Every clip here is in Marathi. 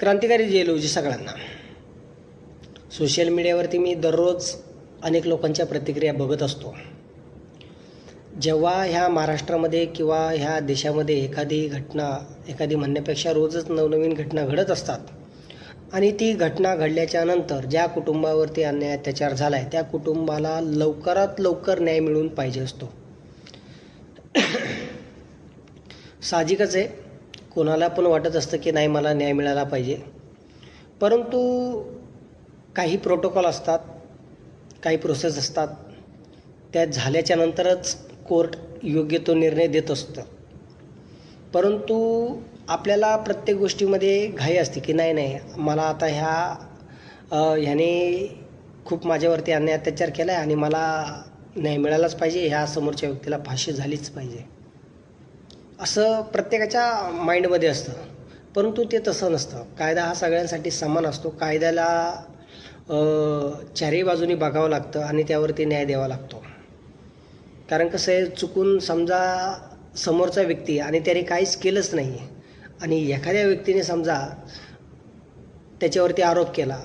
क्रांतिकारी जेलोजी सगळ्यांना. सोशल मीडियावरती मी दररोज अनेक लोकांच्या प्रतिक्रिया बघत असतो. जेव्हा ह्या महाराष्ट्रामध्ये किंवा ह्या देशामध्ये एखादी घटना एखादी म्हणण्यापेक्षा रोजच नवनवीन घटना घडत असतात आणि ती घटना घडल्याच्या नंतर ज्या कुटुंबावरती अन्याय अत्याचार झाला आहे त्या कुटुंबाला लवकरात लवकर न्याय मिळून पाहिजे असतो. साहजिकच आहे. कोणाला पण वाटत असतं की नाही मला न्याय मिळाला पाहिजे. परंतु काही प्रोटोकॉल असतात काही प्रोसेस असतात त्या झाल्याच्या नंतरच कोर्ट योग्य तो निर्णय देत असतं. परंतु आपल्याला प्रत्येक गोष्टीमध्ये घाई असते की नाही नाही मला आता ह्या ह्याने खूप माझ्यावरती अन्याय अत्याचार केला आहे आणि मला न्याय मिळालाच पाहिजे ह्या समोरच्या व्यक्तीला फाशी झालीच पाहिजे. असं प्रत्येकाच्या माइंडमध्ये असतं. परंतु ते तसं नसतं. कायदा हा सगळ्यांसाठी समान असतो. कायद्याला चारही बाजूनी बघावं लागतं आणि त्यावरती न्याय द्यावा लागतो. कारण कसं आहे चुकून समजा समोरचा व्यक्ती आणि त्याने काहीच केलंच नाही आणि एखाद्या व्यक्तीने समजा त्याच्यावरती आरोप केला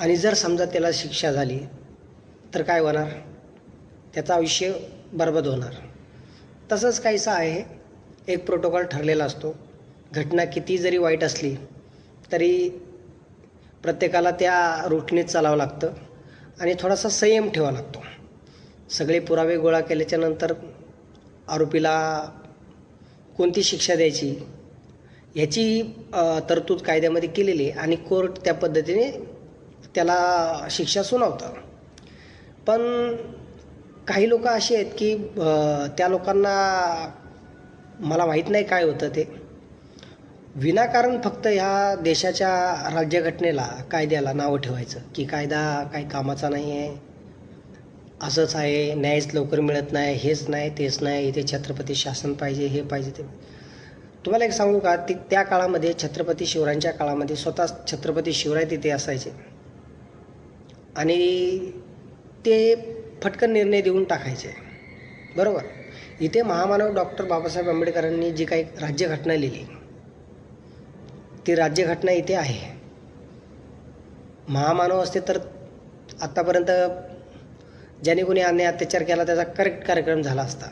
आणि जर समजा त्याला शिक्षा झाली तर काय होणार? त्याचं आयुष्य बरबाद होणार. तसंच काहीसं आहे. एक प्रोटोकॉल ठरलेला असतो. घटना किती जरी वाईट असली तरी प्रत्येकाला त्या रूटनेच चालावं लागतं आणि थोडासा संयम ठेवावा लागतो. सगळे पुरावे गोळा केल्याच्यानंतर आरोपीला कोणती शिक्षा द्यायची ह्याची तरतूद कायद्यामध्ये केलेली आहे आणि कोर्ट त्या पद्धतीने त्याला शिक्षा सुनावतं. पण काही लोक असे आहेत की त्या लोकांना मला माहीत नाही काय होतं ते. विनाकारण फक्त ह्या देशाच्या राज्यघटनेला कायद्याला नावं ठेवायचं की कायदा काही कामाचा नाही आहे असंच आहे न्यायच लवकर मिळत नाही हेच नाही तेच नाही इथे छत्रपती शासन पाहिजे हे पाहिजे ते. तुम्हाला एक सांगू का ती त्या काळामध्ये छत्रपती शिवरायांच्या काळामध्ये स्वतः छत्रपती शिवराय तिथे असायचे. आणि ते फटकन निर्णय देऊन टाकायचे. बरोबर? इथे महामानव डॉक्टर बाबासाहेब आंबेडकरांनी जी काही राज्यघटना लिहिली ती राज्यघटना इथे आहे. महामानव असते तर आत्तापर्यंत ज्याने कोणी अन्याय अत्याचार केला त्याचा करेक्ट कार्यक्रम झाला असता.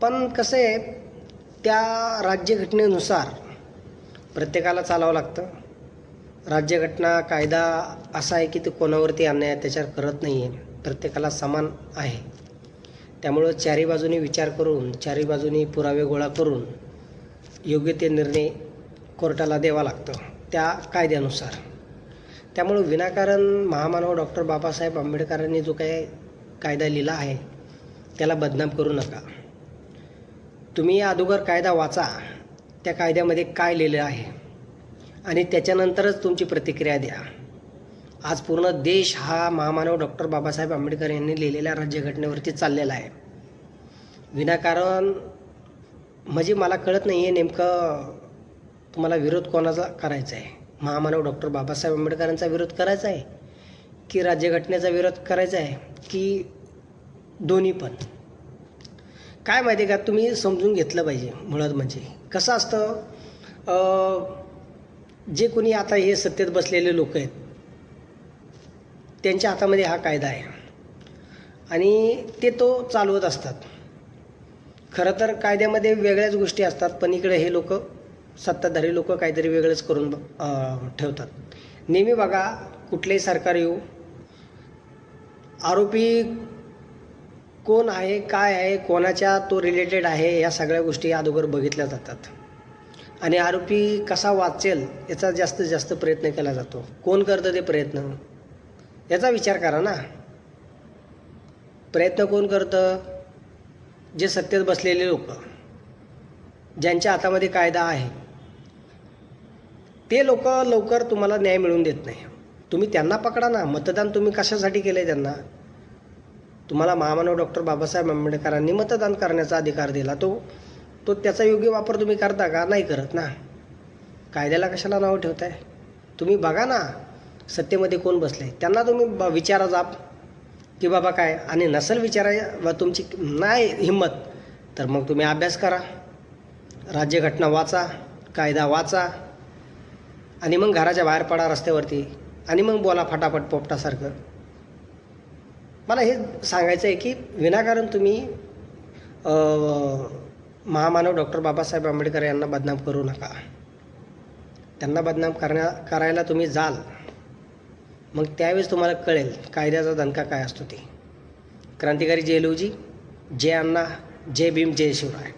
पण कसं आहे त्या राज्यघटनेनुसार प्रत्येकाला चालावं लागतं. राज्यघटना कायदा असा आहे की ते कोणावरती अन्याय अत्याचार करत नाही आहे प्रत्येकाला समान आहे. त्यामुळं चारी बाजूनी विचार करून चारी बाजूनी पुरावे गोळा करून योग्य ते निर्णय कोर्टाला द्यावा लागतं त्या कायद्यानुसार. त्यामुळं विनाकारण महामानव डॉक्टर बाबासाहेब आंबेडकरांनी जो काही कायदा लिहिला आहे त्याला बदनाम करू नका. तुम्ही अगोदर कायदा वाचा त्या कायद्यामध्ये काय लिहिलं आहे आणि त्याच्यानंतरच तुमची प्रतिक्रिया द्या. आज पूर्ण देश हा महामानव डॉक्टर बाबासाहेब आंबेडकर यांनी लिहिलेल्या राज्यघटनेवरती चाललेला आहे. विनाकारण म्हणजे मला कळत नाही आहे नेमकं तुम्हाला विरोध कोणाचा करायचा आहे? महामानव डॉक्टर बाबासाहेब आंबेडकरांचा विरोध करायचा आहे? की राज्यघटनेचा विरोध करायचा आहे? की दोन्ही पण? काय माहिती आहे का? तुम्ही समजून घेतलं पाहिजे मुळात म्हणजे. कसं असतं जे कोणी आता हे सत्तेत बसलेले लोक आहेत त्यांच्या हातामध्ये हा कायदा आहे. आणि ते तो चालवत असतात. खरं तर कायद्यामध्ये वेगळ्याच गोष्टी असतात पण इकडे हे लोक सत्ताधारी लोक काहीतरी वेगळंच करून ठेवतात. नेहमी बघा कुठलेही सरकार येऊ आरोपी कोण आहे काय आहे कोणाच्या तो रिलेटेड आहे या सगळ्या गोष्टी अगोदर बघितल्या जातात. आणि आरोपी कसा वाचेल याचा जास्तीत जास्त प्रयत्न केला जातो. कोण करतं ते प्रयत्न? याचा विचार करा ना. प्रयत्न कोण करतं? जे सत्तेत बसलेले लोक ज्यांच्या हातामध्ये कायदा आहे ते लोक लवकर तुम्हाला न्याय मिळवून देत नाही. तुम्ही त्यांना पकडा ना. मतदान तुम्ही कशासाठी केलं आहे त्यांना? तुम्हाला महामानव डॉक्टर बाबासाहेब आंबेडकरांनी मतदान करण्याचा अधिकार दिला. तो तो त्याचा योग्य वापर तुम्ही करता का? नाही करत ना. कायद्याला कशाला नाव ठेवताय? तुम्ही बघा ना. सत्तेमध्ये कोण बसले त्यांना तुम्ही ब- विचारा जाप. की बाबा काय? आणि नसेल विचाराय बा तुमची नाही हिंमत तर मग तुम्ही अभ्यास करा. राज्यघटना वाचा कायदा वाचा. आणि मग घराच्या बाहेर पडा रस्त्यावरती. आणि मग बोला फटाफट पोपटासारखं. मला हे सांगायचं आहे की विनाकारण तुम्ही महामानव डॉक्टर बाबासाहेब आंबेडकर यांना बदनाम करू नका. त्यांना बदनाम करण्या करायला तुम्ही जाल. मग त्यावेळेस तुम्हाला कळेल कायद्याचा दणका काय असतो ते. क्रांतिकारी जय लूजी जय अण्णा जय भीम जय शिवराय.